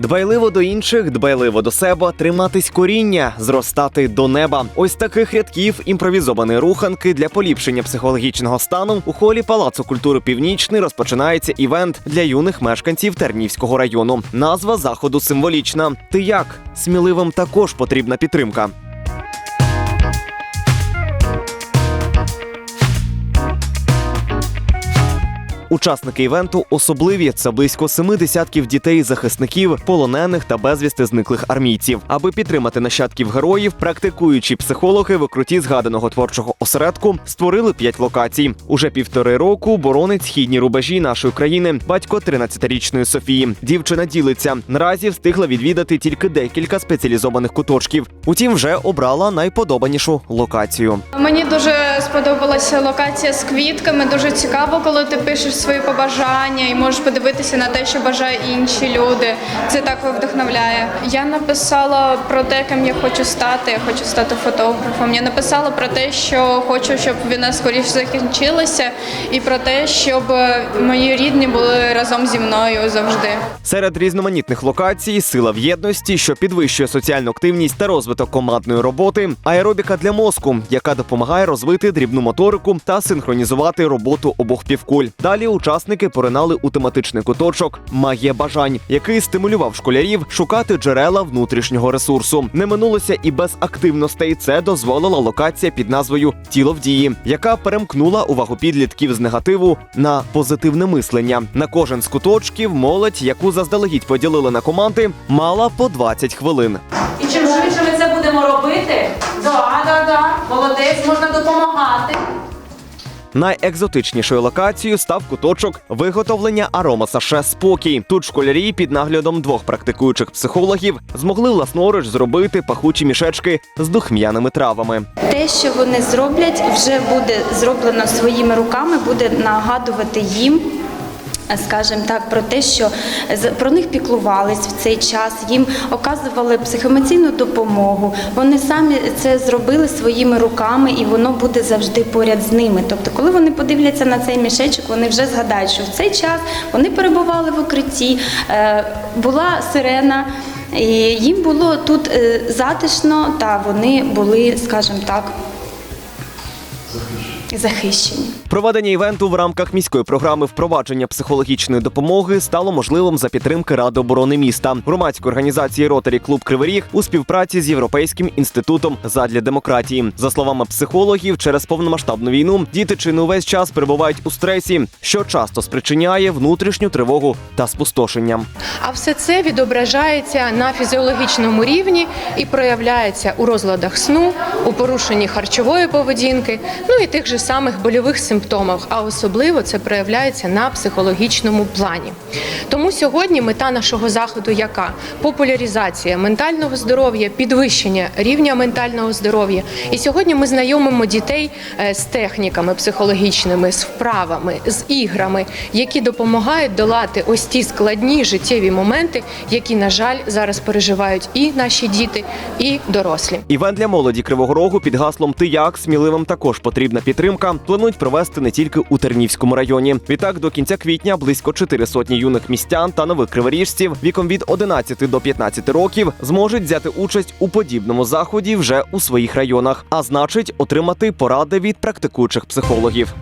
Дбайливо до інших, дбайливо до себе, триматись коріння, зростати до неба. Ось таких рядків імпровізовані руханки для поліпшення психологічного стану у холі Палацу культури Північний розпочинається івент для юних мешканців Тернівського району. Назва заходу символічна. Ти як? Сміливим також потрібна підтримка. Учасники івенту особливі це близько семи десятків дітей, захисників, полонених та безвісти зниклих армійців. Аби підтримати нащадків героїв, практикуючі психологи в укрутті згаданого творчого осередку створили п'ять локацій. Уже півтори року боронить східні рубежі нашої країни. Батько 13-річної Софії. Дівчина ділиться. Наразі встигла відвідати тільки декілька спеціалізованих куточків. Утім, вже обрала найподобанішу локацію. Мені дуже сподобалася локація з квітками. Дуже цікаво, коли ти пишеш свої побажання і можеш подивитися на те, що бажають інші люди. Це так вдохновляє. Я написала про те, ким я хочу стати. Я хочу стати фотографом. Я написала про те, що хочу, щоб війна скоріше закінчилася, і про те, щоб мої рідні були разом зі мною завжди. Серед різноманітних локацій сила в єдності, що підвищує соціальну активність та розвиток командної роботи, аеробіка для мозку, яка допомагає розвити дрібну моторику та синхронізувати роботу обох півкуль. Далі учасники поринали у тематичний куточок Магія бажань, який стимулював школярів шукати джерела внутрішнього ресурсу. Не минулося і без активностей. Це дозволила локація під назвою Тіло в дії, яка перемкнула увагу підлітків з негативу на позитивне мислення. На кожен з куточків молодь, яку заздалегідь поділили на команди, мала по 20 хвилин. І чим швидше ми це будемо робити, да, да, да, молодець, можна допомагати. Найекзотичнішою локацією став куточок виготовлення аромасаше спокій. Тут школярі під наглядом двох практикуючих психологів змогли власноруч зробити пахучі мішечки з духм'яними травами. Те, що вони зроблять, вже буде зроблено своїми руками, буде нагадувати їм. Скажімо так, про те, що про них піклувались в цей час, їм оказували психоемоційну допомогу. Вони самі це зробили своїми руками, і воно буде завжди поряд з ними. Тобто, коли вони подивляться на цей мішечок, вони вже згадають, що в цей час вони перебували в укритті, е, була сирена. І їм було тут е, затишно, та вони були, скажімо так, захищені. Проведення івенту в рамках міської програми впровадження психологічної допомоги стало можливим за підтримки Ради оборони міста, громадської організації Ротарі Клуб Кривий Ріг у співпраці з Європейським інститутом задля демократії. За словами психологів, через повномасштабну війну діти чи не увесь час перебувають у стресі, що часто спричиняє внутрішню тривогу та спустошення. А все це відображається на фізіологічному рівні і проявляється у розладах сну, у порушенні харчової поведінки, ну і тих же самих больових симптомах. А особливо це проявляється на психологічному плані. Тому сьогодні мета нашого заходу яка популяризація ментального здоров'я, підвищення рівня ментального здоров'я. І сьогодні ми знайомимо дітей е, з техніками психологічними, з вправами, з іграми, які допомагають долати ось ті складні життєві моменти, які, на жаль, зараз переживають і наші діти, і дорослі. Івент для молоді Кривого Рогу під гаслом Ти як сміливим також потрібна підтримка. Планують провести не тільки у Тернівському районі. Відтак до кінця квітня близько чотири сотні юних містян та нових криворіжців віком від 11 до 15 років зможуть взяти участь у подібному заході вже у своїх районах, а значить, отримати поради від практикуючих психологів.